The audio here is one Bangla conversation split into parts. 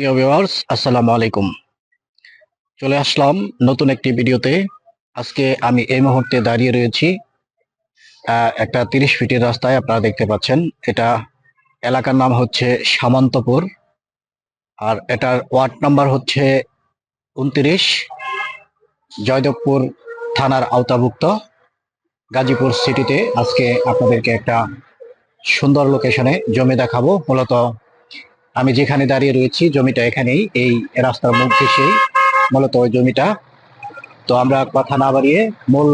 প্রিয় ভিউয়ার্স আসসালামু আলাইকুম। চলে আসলাম নতুন একটি ভিডিওতে। আজকে আমি এই মুহূর্তে দাঁড়িয়ে রয়েছি একটা তিরিশ ফিটের রাস্তায়, আপনারা দেখতে পাচ্ছেন। এটা এলাকার নাম হচ্ছে সামন্তপুর, আর এটার ওয়ার্ড নাম্বার হচ্ছে উনত্রিশ, জয়দেবপুর থানার আওতাভুক্ত, গাজীপুর সিটিতে। আজকে আপনাদেরকে একটা সুন্দর লোকেশনে জমি দেখাবো। মূলত আমি যেখানে দাঁড়িয়ে রয়েছি, জমিটা এখানেই, এই রাস্তার মুখ ঘেসেই মূলত ওই জমিটা। তো আমরা কথা না বাড়িয়ে মূল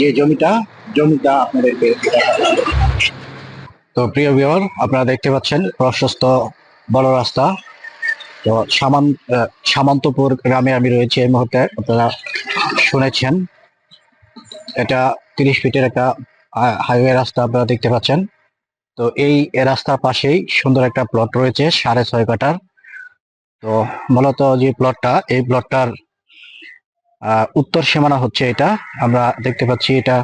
যে জমিটা জমিটা আপনাদেরকে তো প্রিয় বিহর আপনারা দেখতে পাচ্ছেন প্রশস্ত বড় রাস্তা। তো সামান সামন্তপুর গ্রামে আমি রয়েছি এই মুহূর্তে, আপনারা শুনেছেন। এটা তিরিশ ফিটের একটা হাইওয়ে রাস্তা আপনারা দেখতে পাচ্ছেন। তো এই রাস্তার পাশেই সুন্দর একটা প্লট রয়েছে, সাড়ে ছয় কাটার। তো মূলত যে প্লটটা এই প্লটটার উত্তর সীমানা হচ্ছে এটা। আমরা দেখতে পাচ্ছি এটা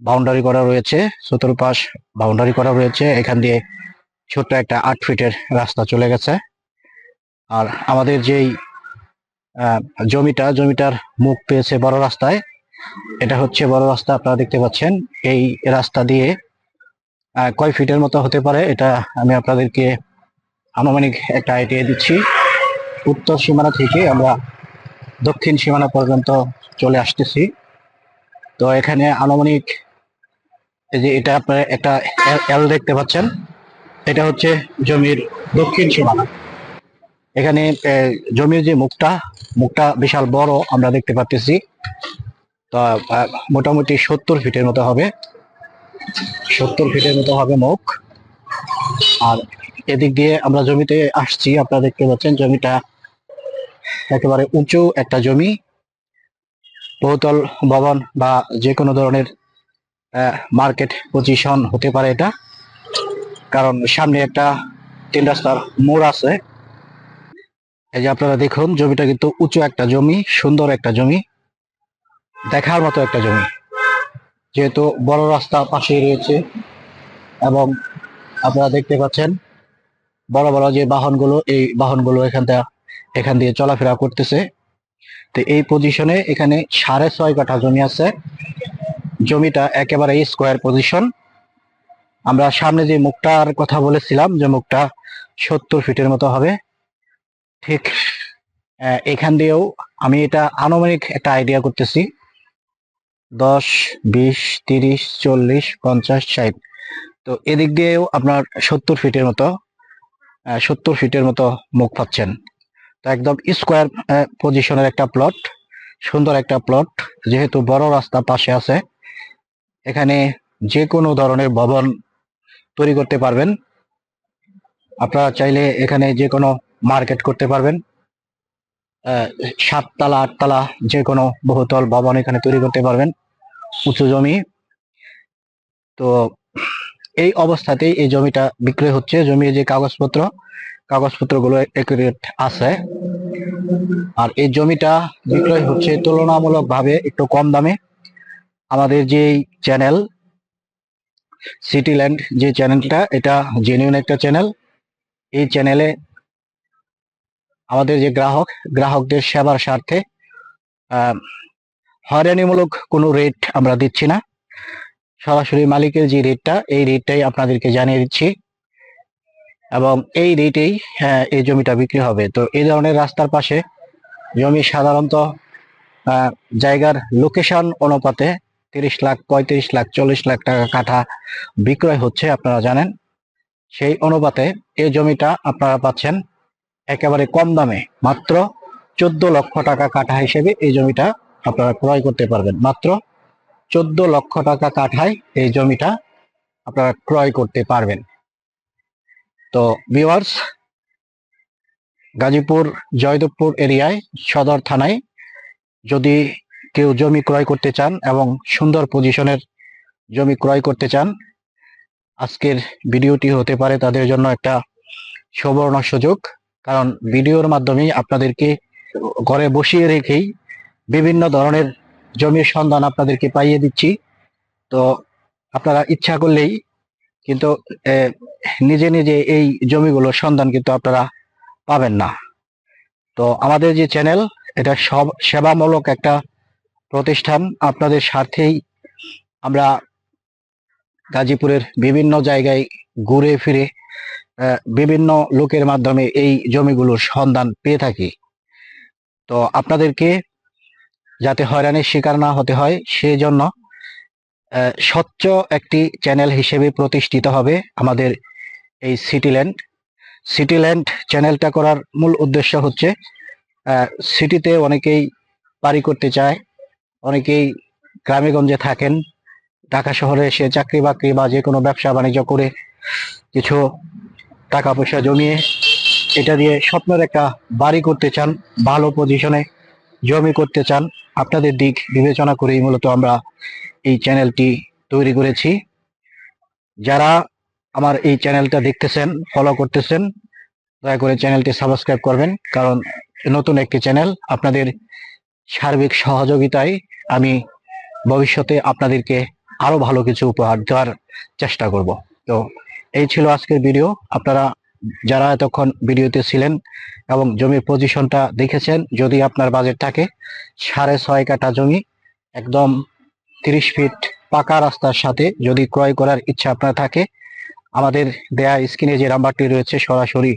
বাউন্ডারি করা রয়েছে, চতুর্পাশ বাউন্ডারি করা রয়েছে। এখান দিয়ে ছোট্ট একটা আট ফিটের রাস্তা চলে গেছে। আর আমাদের যেই জমিটা, জমিটার মুখ পেয়েছে বড় রাস্তায়, এটা হচ্ছে বড় রাস্তা, আপনারা দেখতে পাচ্ছেন। এই রাস্তা দিয়ে কয় ফিটের মতো হতে পারে, এটা আমি আপনাদেরকে আনুমানিক একটা আইডিয়া দিচ্ছি। উত্তর সীমানা থেকে আমরা দক্ষিণ সীমানা পর্যন্ত চলে আসতেছি। তো এখানে আনুমানিক এই যে এটা আপনার একটা এল দেখতে পাচ্ছেন, এটা হচ্ছে জমির দক্ষিণ সীমানা। এখানে জমির যে মুখটা মুখটা বিশাল বড় আমরা দেখতে পাচ্ছি তো মোটামুটি সত্তর ফিটের মতো হবে। সত্তর ফিটের মতো হবে মুখ। আর এদিক দিয়ে আমরা জমিতে আসছি, আপনারা দেখতে পাচ্ছেন জমিটা একেবারে উঁচু একটা জমি। বহুতল ভবন বা যে কোনো ধরনের মার্কেট পজিশন হতে পারে এটা। কারণ সামনে একটা তিন রাস্তার মোড় আছে। এই যে আপনারা দেখুন, জমিটা কিন্তু উঁচু একটা জমি, সুন্দর একটা জমি, দেখার মতো একটা জমি। যেহেতু বড় রাস্তা পাশেই রয়েছে এবং আপনারা দেখতে পাচ্ছেন বড় বড় যে বাহনগুলো, এই বাহনগুলো এখান থেকে এখান দিয়ে চলাফেরা করতেছে। তো এই পজিশনে এখানে সাড়ে ছয় কাঠা জমি আছে। জমিটা একেবারে স্কোয়ার পজিশন আমরা সামনে যে মুখটার কথা বলেছিলাম, যে মুখটা সত্তর ফিটের মতো হবে, ঠিক এখান দিয়েও আমি এটা আনুমানিক একটা আইডিয়া করতেছি। দশ, বিশ, তিরিশ, চল্লিশ, পঞ্চাশ, ষাট। তো এদিক দিয়েও আপনার সত্তর ফিটের মতো সত্তর ফিটের মতো মুখ পাচ্ছেন। তো একদম স্কোয়ার পজিশনের একটা প্লট, সুন্দর একটা প্লট, যেহেতু বড় রাস্তা পাশে আছে। এখানে যে কোনো ধরনের ভবন তৈরি করতে পারবেন। আপনারা চাইলে এখানে যে কোনো মার্কেট করতে পারবেন। সাততলা, আটতলা যে কোনো বহুতল ভবন এখানে তৈরি করতে পারবেন, উঁচু জমি। তো এই অবস্থাতেই এই জমিটা বিক্রয় হচ্ছে। জমির যে কাগজপত্র, কাগজপত্রগুলো একুরেট আছে। আর এই জমিটা বিক্রয় হচ্ছে তুলনামূলকভাবে একটু কম দামে। আমাদের যে চ্যানেল সিটিল্যান্ড যে চ্যানেলটা, এটা জেনুইন একটা চ্যানেল। এই চ্যানেলে আমাদের যে গ্রাহক গ্রাহকদের সেবার স্বার্থে হয়রানিমূলক কোনো রেট আমরা দিচ্ছি না। সরাসরি মালিকের যে রেটটা এই রেটটাই আপনাদেরকে জানিয়ে দিচ্ছি। এবং এই রেটেই হ্যাঁ, এই জমিটা বিক্রি হবে। তো এই ধরনের রাস্তার পাশে জমি সাধারণত জায়গার লোকেশন অনুপাতে তিরিশ লাখ পঁয়ত্রিশ লাখ চল্লিশ লাখ টাকা কাঠা বিক্রয় হচ্ছে আপনারা জানেন। সেই অনুপাতে এই জমিটা আপনারা পাচ্ছেন একেবারে কম দামে, মাত্র চোদ্দ লক্ষ টাকা কাঠা হিসেবে এই জমিটা আপনারা ক্রয় করতে পারবেন। মাত্র চোদ্দ লক্ষ টাকা কাঠায় এই জমিটা আপনারা ক্রয় করতে পারবেন। তো ভিউয়ার্স গাজীপুর, জয়দেবপুর এরিয়ায় সদর থানায় যদি কেউ জমি ক্রয় করতে চান এবং সুন্দর পজিশনের জমি ক্রয় করতে চান, আজকের ভিডিওটি হতে পারে তাদের জন্য একটা সুবর্ণ সুযোগ। কারণ ভিডিওর মাধ্যমে আপনাদেরকে ঘরে বসিয়ে রেখেই বিভিন্ন ধরনের জমির সন্ধান আপনাদেরকে পাইয়ে দিচ্ছি। তো আপনারা ইচ্ছা করলেই কিন্তু নিজে নিজে এই জমিগুলোর সন্ধান কিন্তু আপনারা পাবেন না। তো আমাদের যে চ্যানেল, এটা সব সেবামূলক একটা প্রতিষ্ঠান। আপনাদের স্বার্থেই আমরা গাজীপুরের বিভিন্ন জায়গায় ঘুরে ফিরে বিভিন্ন লোকের মাধ্যমে এই জমিগুলোর সন্ধান পেয়ে থাকি। তো আপনাদেরকে যাতে হয়রানির শিকার না হতে হয় সেই জন্য স্বচ্ছ একটি চ্যানেল হিসেবে প্রতিষ্ঠিত হবে আমাদের এই সিটিল্যান্ড সিটিল্যান্ড চ্যানেলটা করার মূল উদ্দেশ্য হচ্ছে সিটিতে অনেকেই পারি করতে চায়, অনেকেই গ্রামেগঞ্জে থাকেন, ঢাকা শহরে এসে চাকরি বাকরি বা যে কোনো ব্যবসা বাণিজ্য করে কিছু টাকা পয়সা জমিয়ে এটা দিয়ে স্বপ্নের একটা বাড়ি করতে চান, ভালো পজিশনে জমি করতে চান, আপনাদের দিক বিবেচনা করেই মূলত আমরা এই চ্যানেলটি তৈরি করেছি। যারা আমার এই চ্যানেলটা দেখতেছেন ফলো করতেছেন, দয়া করে চ্যানেলটি সাবস্ক্রাইব করবেন, কারণ নতুন একটি চ্যানেল আপনাদের সার্বিক সহযোগিতায় আমি ভবিষ্যতে আপনাদেরকে আরও ভালো কিছু উপহার দেওয়ার চেষ্টা করব। তো এই ছিল আজকের ভিডিও। আপনারা যারা এতক্ষণ ভিডিওতে ছিলেন এবং জমির পজিশনটা দেখেছেন, যদি আপনার বাজেট থাকে, সাড়ে ছয় কাঠা জমি, একদম তিরিশ ফিট পাকা রাস্তার সাথে যদি ক্রয় করার ইচ্ছা আপনার থাকে, আমাদের দেয়া স্ক্রিনে যে নাম্বারটি রয়েছে, সরাসরি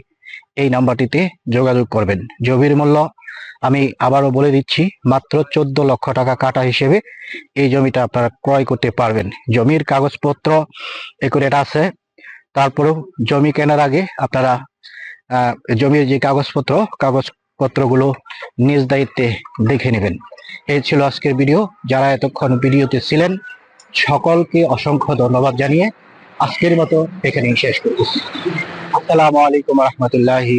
এই নাম্বারটিতে যোগাযোগ করবেন। জমির মূল্য আমি আবারও বলে দিচ্ছি, মাত্র চোদ্দ লক্ষ টাকা কাটা হিসেবে এই জমিটা আপনারা ক্রয় করতে পারবেন। জমির কাগজপত্র একুরেট আছে তারপরেও জমি কেনার আগে আপনারা জমির যে কাগজপত্র, কাগজপত্রগুলো নিজ দায়িত্বে দেখে নেবেন। এই ছিল আজকের ভিডিও। যারা এতক্ষণ ভিডিওতে ছিলেন, সকলকে অসংখ্য ধন্যবাদ জানিয়ে আজকের মতো এখানেই শেষ করছি। আসসালামু আলাইকুম রহমতুল্লাহি